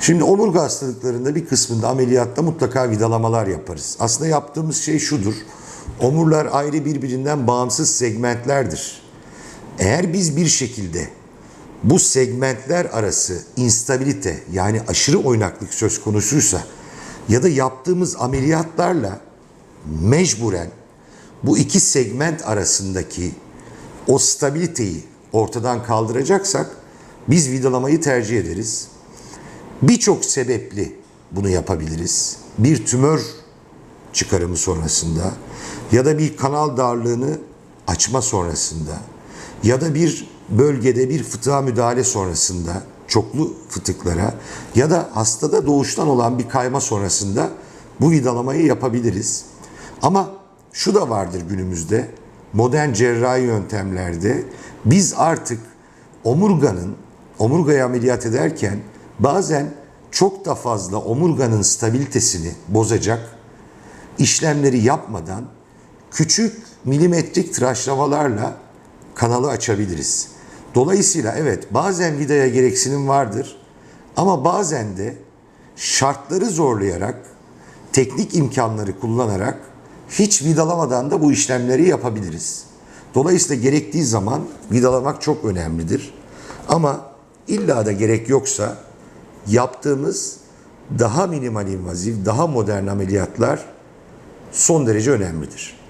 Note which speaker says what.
Speaker 1: Şimdi omurga hastalıklarında bir kısmında ameliyatta mutlaka vidalamalar yaparız. Aslında yaptığımız şey şudur. Omurlar ayrı birbirinden bağımsız segmentlerdir. Eğer biz bir şekilde bu segmentler arası instabilite yani aşırı oynaklık söz konusuysa ya da yaptığımız ameliyatlarla mecburen bu iki segment arasındaki o stabiliteyi ortadan kaldıracaksak biz vidalamayı tercih ederiz. Birçok sebepli bunu yapabiliriz. Bir tümör çıkarımı sonrasında ya da bir kanal darlığını açma sonrasında ya da bir bölgede bir fıtığa müdahale sonrasında çoklu fıtıklara ya da hastada doğuştan olan bir kayma sonrasında bu vidalamayı yapabiliriz. Ama şu da vardır günümüzde modern cerrahi yöntemlerde biz artık omurganın omurgayı ameliyat ederken bazen çok da fazla omurganın stabilitesini bozacak işlemleri yapmadan küçük milimetrik tıraşlamalarla kanalı açabiliriz. Dolayısıyla evet bazen vidaya gereksinim vardır ama bazen de şartları zorlayarak teknik imkanları kullanarak hiç vidalamadan da bu işlemleri yapabiliriz. Dolayısıyla gerektiği zaman vidalamak çok önemlidir. Ama illa da gerek yoksa yaptığımız daha minimal invazif, daha modern ameliyatlar son derece önemlidir.